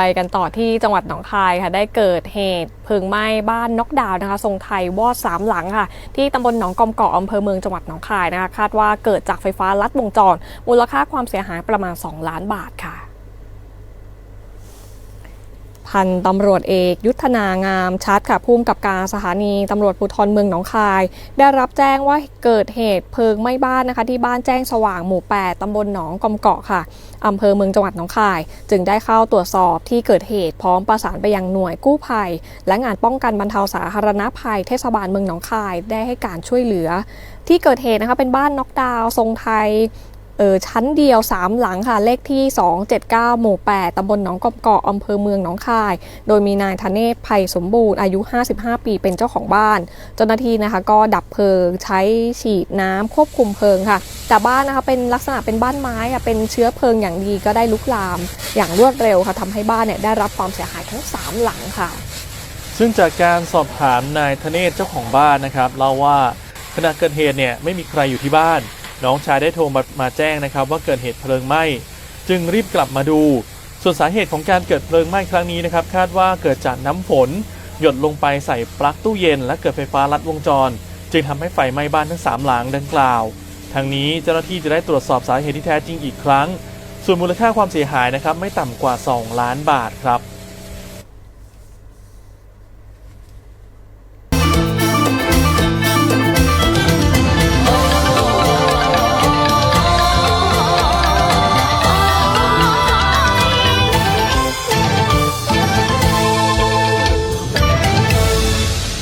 ไปกันต่อที่จังหวัดหนองคายค่ะ ได้เกิดเหตุเพลิงไหม้บ้านนกดาวน์นะคะ ทรงไทยวอดสามหลังค่ะ ที่ตำบลหนองกอมเกาะอำเภอเมืองจังหวัดหนองคายนะคะ คาดว่าเกิดจากไฟฟ้าลัดวงจร มูลค่าความเสียหายประมาณ 2 ล้านบาทค่ะ พันตำรวจเอก ยุทธนางามชัดค่ะผู้กำกับการสถานีตำรวจภูธรเมืองหนองคาย ได้รับแจ้งว่าเกิดเหตุเพลิงไหม้บ้านนะคะ ที่บ้านแจ้งสว่างหมู่ 8ตำบลหนองกอมเกาะค่ะอำเภอเมืองจังหวัดหนองคาย จึงได้เข้าตรวจสอบที่เกิดเหตุพร้อมประสานไปยังหน่วยกู้ภัย และงานป้องกันบรรเทาสาธารณภัยเทศบาลเมืองหนองคายได้ให้การช่วยเหลือ ที่เกิดเหตุนะคะเป็นบ้านน็อกดาวน์ทรงไทย เออชั้นเดียว 3 หลังค่ะ เลขที่ 279 หมู่ 8ตำบลหนองกอบเกาะอำเภอเมืองหนองคาย โดยมีนายธเนศภัยสมบูรณ์อายุ 55 ปีเป็นเจ้าของบ้าน เจ้าหน้าที่นะคะก็ดับเพลิงใช้ฉีดน้ำควบคุมเพลิงค่ะ แต่บ้านนะคะเป็นลักษณะเป็นบ้านไม้ค่ะเป็นเชื้อเพลิงอย่างดีก็ได้ลุกลาม อย่างรวดเร็วค่ะทำให้บ้านเนี่ยได้รับความเสียหายทั้ง 3 หลังค่ะ ซึ่งจากการสอบถามนายธเนศเจ้าของบ้านนะครับเล่าว่าขณะเกิดเหตุเนี่ยไม่มีใครอยู่ที่บ้าน น้องชายได้โทรมามาแจ้งนะครับว่าเกิดเหตุเพลิงไหม้ จึงรีบกลับมาดู ส่วนสาเหตุของการเกิดเพลิงไหม้ครั้งนี้นะครับ คาดว่าเกิดจากน้ำฝน หยดลงไปใส่ปลั๊กตู้เย็น และเกิดไฟฟ้าลัดวงจร จึงทำให้ไฟไหม้บ้านทั้งสามหลังดังกล่าวทางนี้เจ้าหน้าที่จะได้ตรวจสอบสาเหตุที่แท้จริงอีกครั้ง ส่วนมูลค่าความเสียหายนะครับไม่ต่ำกว่า 2 ล้านบาทครับ